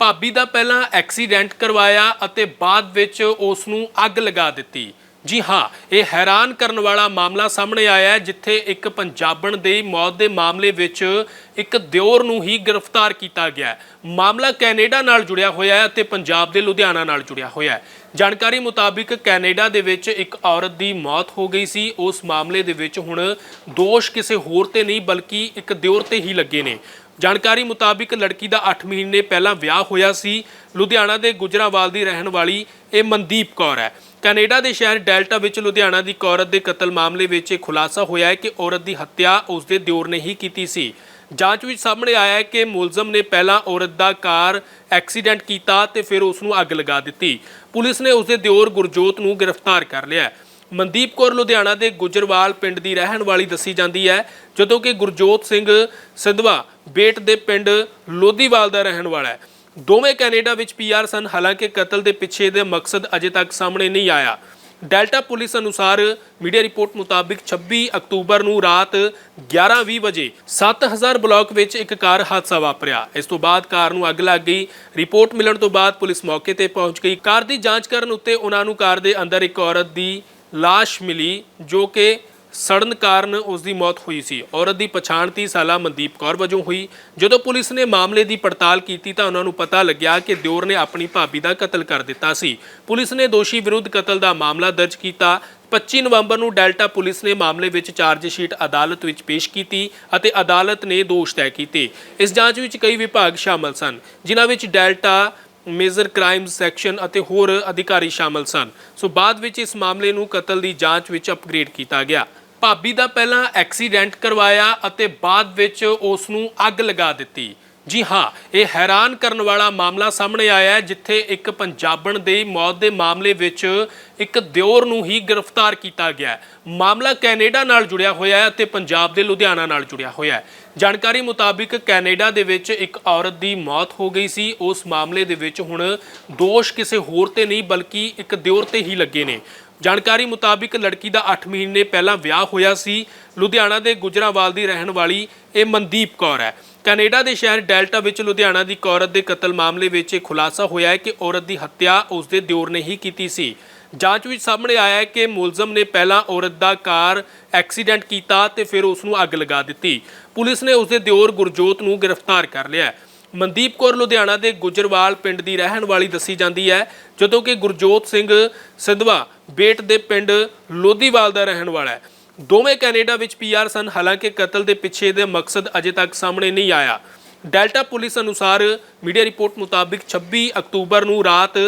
ਭਾਬੀ ਦਾ ਪਹਿਲਾਂ ਐਕਸੀਡੈਂਟ ਕਰਵਾਇਆ ਅਤੇ ਬਾਅਦ ਵਿੱਚ ਉਸ ਨੂੰ ਅੱਗ ਲਗਾ ਦਿੱਤੀ। ਜੀ ਹਾਂ, ਇਹ ਹੈਰਾਨ ਕਰਨ ਵਾਲਾ ਮਾਮਲਾ ਸਾਹਮਣੇ ਆਇਆ ਹੈ, ਜਿੱਥੇ ਇੱਕ ਪੰਜਾਬਣ ਦੇ ਮੌਤ ਦੇ ਮਾਮਲੇ ਵਿੱਚ ਇੱਕ ਦਿਓਰ ਨੂੰ ਹੀ ਗ੍ਰਿਫਤਾਰ ਕੀਤਾ ਗਿਆ ਹੈ। ਮਾਮਲਾ ਕੈਨੇਡਾ ਨਾਲ ਜੁੜਿਆ ਹੋਇਆ ਹੈ ਅਤੇ ਪੰਜਾਬ ਦੇ ਲੁਧਿਆਣਾ ਨਾਲ ਜੁੜਿਆ ਹੋਇਆ ਹੈ। ਜਾਣਕਾਰੀ ਮੁਤਾਬਿਕ ਕੈਨੇਡਾ ਦੇ ਵਿੱਚ ਇੱਕ ਔਰਤ ਦੀ ਮੌਤ ਹੋ ਗਈ ਸੀ। ਉਸ ਮਾਮਲੇ ਦੇ ਵਿੱਚ ਹੁਣ ਦੋਸ਼ ਕਿਸੇ ਹੋਰ ਤੇ ਨਹੀਂ, ਬਲਕਿ ਇੱਕ ਦਿਓਰ ਤੇ ਹੀ ਲੱਗੇ ਨੇ। ਜਾਣਕਾਰੀ ਮੁਤਾਬਿਕ ਲੜਕੀ ਦਾ 8 ਮਹੀਨੇ ਪਹਿਲਾਂ ਵਿਆਹ ਹੋਇਆ ਸੀ। ਲੁਧਿਆਣਾ ਦੇ ਗੁਜਰਾਵਾਲ ਦੀ ਰਹਿਣ ਵਾਲੀ ਇਹ ਮਨਦੀਪ ਕੌਰ ਹੈ। ਕੈਨੇਡਾ ਦੇ ਸ਼ਹਿਰ ਡੈਲਟਾ ਵਿੱਚ ਲੁਧਿਆਣਾ ਦੀ ਇੱਕ ਔਰਤ ਦੇ ਕਤਲ ਮਾਮਲੇ ਵਿੱਚ ਇਹ ਖੁਲਾਸਾ ਹੋਇਆ ਹੈ ਕਿ ਔਰਤ ਦੀ ਹੱਤਿਆ ਉਸਦੇ ਦਿਓਰ ਨੇ ਹੀ ਕੀਤੀ ਸੀ। ਜਾਂਚ ਵਿੱਚ ਸਾਹਮਣੇ ਆਇਆ ਹੈ ਕਿ ਮੁਲਜ਼ਮ ਨੇ ਪਹਿਲਾਂ ਔਰਤ ਦਾ ਕਾਰ ਐਕਸੀਡੈਂਟ ਕੀਤਾ ਤੇ ਫਿਰ ਉਸ ਨੂੰ ਅੱਗ ਲਗਾ ਦਿੱਤੀ। ਪੁਲਿਸ ਨੇ ਉਸਦੇ ਦਿਓਰ ਗੁਰਜੋਤ ਨੂੰ ਗ੍ਰਿਫਤਾਰ ਕਰ ਲਿਆ ਹੈ। ਮਨਦੀਪ ਕੌਰ ਲੁਧਿਆਣਾ ਦੇ ਗੁਜਰਵਾਲ ਪਿੰਡ ਦੀ ਰਹਿਣ ਵਾਲੀ ਦੱਸੀ ਜਾਂਦੀ ਹੈ, ਜਦੋਂ ਕਿ ਗੁਰਜੋਤ ਸਿੰਘ ਸਿੱਧਵਾ ਬੇਟ ਦੇ ਪਿੰਡ ਲੋਧੀਵਾਲ ਦਾ ਰਹਿਣ ਵਾਲਾ ਹੈ। ਦੋਵੇਂ ਕੈਨੇਡਾ ਵਿੱਚ ਪੀਆਰ ਸਨ, ਹਾਲਾਂਕਿ ਕਤਲ ਦੇ ਪਿੱਛੇ ਦੇ ਮਕਸਦ ਅਜੇ ਤੱਕ ਸਾਹਮਣੇ ਨਹੀਂ ਆਇਆ। ਡੈਲਟਾ ਪੁਲਿਸ ਅਨੁਸਾਰ ਮੀਡੀਆ ਰਿਪੋਰਟ ਮੁਤਾਬਿਕ 26 ਅਕਤੂਬਰ ਨੂੰ ਰਾਤ 11:20 ਵਜੇ 7000 ਬਲਾਕ ਵਿੱਚ ਇੱਕ ਕਾਰ ਹਾਦਸਾ ਵਾਪਰਿਆ। ਇਸ ਤੋਂ ਬਾਅਦ ਕਾਰ ਨੂੰ ਅੱਗ ਲੱਗ ਗਈ। ਰਿਪੋਰਟ ਮਿਲਣ ਤੋਂ ਬਾਅਦ ਪੁਲਿਸ ਮੌਕੇ ਤੇ ਪਹੁੰਚ ਗਈ। ਕਾਰ ਦੀ ਜਾਂਚ ਕਰਨ ਉੱਤੇ ਉਹਨਾਂ ਨੂੰ ਕਾਰ ਦੇ ਅੰਦਰ ਇੱਕ ਔਰਤ ਦੀ ਲਾਸ਼ ਮਿਲੀ ਜੋ ਕਿ ਸੜਨ ਕਾਰਨ ਉਸ ਦੀ ਮੌਤ ਹੋਈ ਸੀ। ਔਰਤ ਦੀ ਪਛਾਣ 30 ਸਾਲਾ ਮਨਦੀਪ ਕੌਰ ਵਜੋਂ ਹੋਈ। ਜਦੋਂ ਪੁਲਿਸ ਨੇ ਮਾਮਲੇ ਦੀ ਪੜਤਾਲ ਕੀਤੀ ਤਾਂ ਉਹਨਾਂ ਨੂੰ ਪਤਾ ਲੱਗਿਆ ਕਿ ਦਿਓਰ ਨੇ ਆਪਣੀ ਭਾਬੀ ਦਾ ਕਤਲ ਕਰ ਦਿੱਤਾ ਸੀ। ਪੁਲਿਸ ਨੇ ਦੋਸ਼ੀ ਵਿਰੁੱਧ ਕਤਲ ਦਾ ਮਾਮਲਾ ਦਰਜ ਕੀਤਾ। 25 ਨਵੰਬਰ ਨੂੰ ਡੈਲਟਾ ਪੁਲਿਸ ਨੇ ਮਾਮਲੇ ਵਿੱਚ ਚਾਰਜ ਸ਼ੀਟ ਅਦਾਲਤ ਵਿੱਚ ਪੇਸ਼ ਕੀਤੀ ਅਤੇ ਅਦਾਲਤ ਨੇ ਦੋਸ਼ ਤੈਅ ਕੀਤੇ। ਇਸ ਜਾਂਚ ਵਿੱਚ ਕਈ ਵਿਭਾਗ ਸ਼ਾਮਲ ਸਨ। ਜਿਨ੍ਹਾਂ ਵਿੱਚ ਡੈਲਟਾ ਮੇਜਰ ਕ੍ਰਾਈਮ ਸੈਕਸ਼ਨ ਅਤੇ ਹੋਰ ਅਧਿਕਾਰੀ ਸ਼ਾਮਲ ਸਨ। ਸੋ ਬਾਅਦ ਵਿੱਚ ਇਸ ਮਾਮਲੇ ਨੂੰ ਕਤਲ ਦੀ ਜਾਂਚ ਵਿੱਚ ਅਪਗ੍ਰੇਡ ਕੀਤਾ ਗਿਆ। ਭਾਬੀ ਦਾ ਪਹਿਲਾਂ ਐਕਸੀਡੈਂਟ ਕਰਵਾਇਆ ਅਤੇ ਬਾਅਦ ਵਿੱਚ ਉਸ ਨੂੰ ਅੱਗ ਲਗਾ ਦਿੱਤੀ। ਜੀ ਹਾਂ, ਇਹ ਹੈਰਾਨ ਕਰਨ ਵਾਲਾ ਮਾਮਲਾ ਸਾਹਮਣੇ ਆਇਆ ਹੈ, ਜਿੱਥੇ ਇੱਕ ਪੰਜਾਬਣ ਦੇ ਮੌਤ ਦੇ ਮਾਮਲੇ ਵਿੱਚ ਇੱਕ ਦਿਓਰ ਨੂੰ ਹੀ ਗ੍ਰਿਫਤਾਰ ਕੀਤਾ ਗਿਆ ਹੈ। ਮਾਮਲਾ ਕੈਨੇਡਾ ਨਾਲ ਜੁੜਿਆ ਹੋਇਆ ਹੈ ਅਤੇ ਪੰਜਾਬ ਦੇ ਲੁਧਿਆਣਾ ਨਾਲ ਜੁੜਿਆ ਹੋਇਆ ਹੈ। ਜਾਣਕਾਰੀ ਮੁਤਾਬਿਕ ਕੈਨੇਡਾ ਦੇ ਵਿੱਚ ਇੱਕ ਔਰਤ ਦੀ ਮੌਤ ਹੋ ਗਈ ਸੀ। ਉਸ ਮਾਮਲੇ ਦੇ ਵਿੱਚ ਹੁਣ ਦੋਸ਼ ਕਿਸੇ ਹੋਰ ਤੇ ਨਹੀਂ, ਬਲਕਿ ਇੱਕ ਦਿਓਰ ਤੇ ਹੀ ਲੱਗੇ ਨੇ। ਜਾਣਕਾਰੀ ਮੁਤਾਬਿਕ ਲੜਕੀ ਦਾ 8 ਮਹੀਨੇ ਪਹਿਲਾਂ ਵਿਆਹ ਹੋਇਆ ਸੀ। ਲੁਧਿਆਣਾ ਦੇ ਗੁਜਰਾਵਾਲ ਦੀ ਰਹਿਣ ਵਾਲੀ ਇਹ ਮਨਦੀਪ ਕੌਰ ਹੈ। ਕੈਨੇਡਾ ਦੇ ਸ਼ਹਿਰ ਡੈਲਟਾ ਵਿੱਚ ਲੁਧਿਆਣਾ ਦੀ ਇੱਕ ਔਰਤ ਦੇ ਕਤਲ ਮਾਮਲੇ ਵਿੱਚ ਇਹ ਖੁਲਾਸਾ ਹੋਇਆ ਹੈ ਕਿ ਔਰਤ ਦੀ ਹੱਤਿਆ ਉਸਦੇ ਦਿਓਰ ਨੇ ਹੀ ਕੀਤੀ ਸੀ। ਜਾਂਚ ਵਿੱਚ ਸਾਹਮਣੇ ਆਇਆ ਹੈ ਕਿ ਮੁਲਜ਼ਮ ਨੇ ਪਹਿਲਾਂ ਔਰਤ ਦਾ ਕਾਰ ਐਕਸੀਡੈਂਟ ਕੀਤਾ ਤੇ ਫਿਰ ਉਸ ਨੂੰ ਅੱਗ ਲਗਾ ਦਿੱਤੀ। ਪੁਲਿਸ ਨੇ ਉਸਦੇ ਦਿਓਰ ਗੁਰਜੋਤ ਨੂੰ ਗ੍ਰਿਫਤਾਰ ਕਰ ਲਿਆ ਮਨਦੀਪ ਕੌਰ ਲੁਧਿਆਣਾ ਦੇ ਗੁਜਰਵਾਲ ਪਿੰਡ ਦੀ ਰਹਿਣ ਵਾਲੀ ਦੱਸੀ ਜਾਂਦੀ ਹੈ, ਜਦੋਂ ਕਿ ਗੁਰਜੋਤ ਸਿੰਘ ਸਿੱਧਵਾ ਬੇਟ ਦੇ ਪਿੰਡ ਲੋਧੀਵਾਲ ਦਾ ਰਹਿਣ ਵਾਲਾ ਹੈ। ਦੋਵੇਂ ਕੈਨੇਡਾ ਵਿੱਚ ਪੀਆਰ ਸਨ, ਹਾਲਾਂਕਿ ਕਤਲ ਦੇ ਪਿੱਛੇ ਦੇ ਮਕਸਦ ਅਜੇ ਤੱਕ ਸਾਹਮਣੇ ਨਹੀਂ ਆਇਆ। ਡੈਲਟਾ ਪੁਲਿਸ ਅਨੁਸਾਰ ਮੀਡੀਆ ਰਿਪੋਰਟ ਮੁਤਾਬਿਕ 26 ਅਕਤੂਬਰ ਨੂੰ ਰਾਤ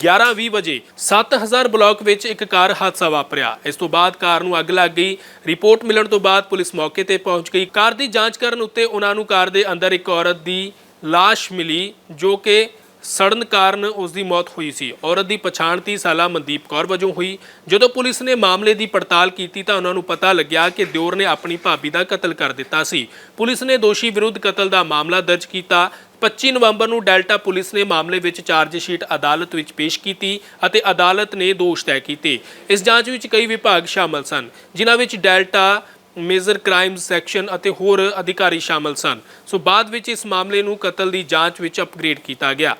11:20 ਵਜੇ 7000 ਬਲਾਕ ਵਿੱਚ ਇੱਕ ਕਾਰ ਹਾਦਸਾ ਵਾਪਰਿਆ। ਇਸ ਤੋਂ ਬਾਅਦ ਕਾਰ ਨੂੰ ਅੱਗ ਲੱਗ ਗਈ। ਰਿਪੋਰਟ ਮਿਲਣ ਤੋਂ ਬਾਅਦ ਪੁਲਿਸ ਮੌਕੇ ਤੇ ਪਹੁੰਚ ਗਈ। ਕਾਰ ਦੀ ਜਾਂਚ ਕਰਨ ਉੱਤੇ ਉਹਨਾਂ ਨੂੰ ਕਾਰ ਦੇ ਅੰਦਰ ਇੱਕ ਔਰਤ ਦੀ ਲਾਸ਼ ਮਿਲੀ, ਜੋ ਕਿ ਸੜਨ ਕਾਰਨ ਉਸ ਦੀ ਮੌਤ ਹੋਈ ਸੀ। ਔਰਤ ਦੀ ਪਛਾਣ 30 ਸਾਲਾ ਮਨਦੀਪ ਕੌਰ ਵਜੋਂ ਹੋਈ। ਜਦੋਂ ਪੁਲਿਸ ਨੇ ਮਾਮਲੇ ਦੀ ਪੜਤਾਲ ਕੀਤੀ ਤਾਂ ਉਹਨਾਂ ਨੂੰ ਪਤਾ ਲੱਗਿਆ ਕਿ ਦਿਓਰ ਨੇ ਆਪਣੀ ਭਾਬੀ ਦਾ ਕਤਲ ਕਰ ਦਿੱਤਾ ਸੀ। ਪੁਲਿਸ ਨੇ ਦੋਸ਼ੀ ਵਿਰੁੱਧ ਕਤਲ ਦਾ ਮਾਮਲਾ ਦਰਜ ਕੀਤਾ। 25 ਨਵੰਬਰ ਨੂੰ ਡੈਲਟਾ ਪੁਲਿਸ ਨੇ ਮਾਮਲੇ ਵਿੱਚ ਚਾਰਜ ਸ਼ੀਟ ਅਦਾਲਤ ਵਿੱਚ ਪੇਸ਼ ਕੀਤੀ ਅਤੇ ਅਦਾਲਤ ਨੇ ਦੋਸ਼ ਤੈਅ ਕੀਤੇ। ਇਸ ਜਾਂਚ ਵਿੱਚ ਕਈ ਵਿਭਾਗ ਸ਼ਾਮਲ ਸਨ, ਜਿਨ੍ਹਾਂ ਵਿੱਚ ਡੈਲਟਾ, ਮੇਜਰ ਕ੍ਰਾਈਮ ਸੈਕਸ਼ਨ ਅਤੇ ਹੋਰ ਅਧਿਕਾਰੀ ਸ਼ਾਮਲ ਸਨ। ਸੋ ਬਾਅਦ ਵਿੱਚ ਇਸ ਮਾਮਲੇ ਨੂੰ ਕਤਲ ਦੀ ਜਾਂਚ ਵਿੱਚ ਅਪਗ੍ਰੇਡ ਕੀਤਾ ਗਿਆ।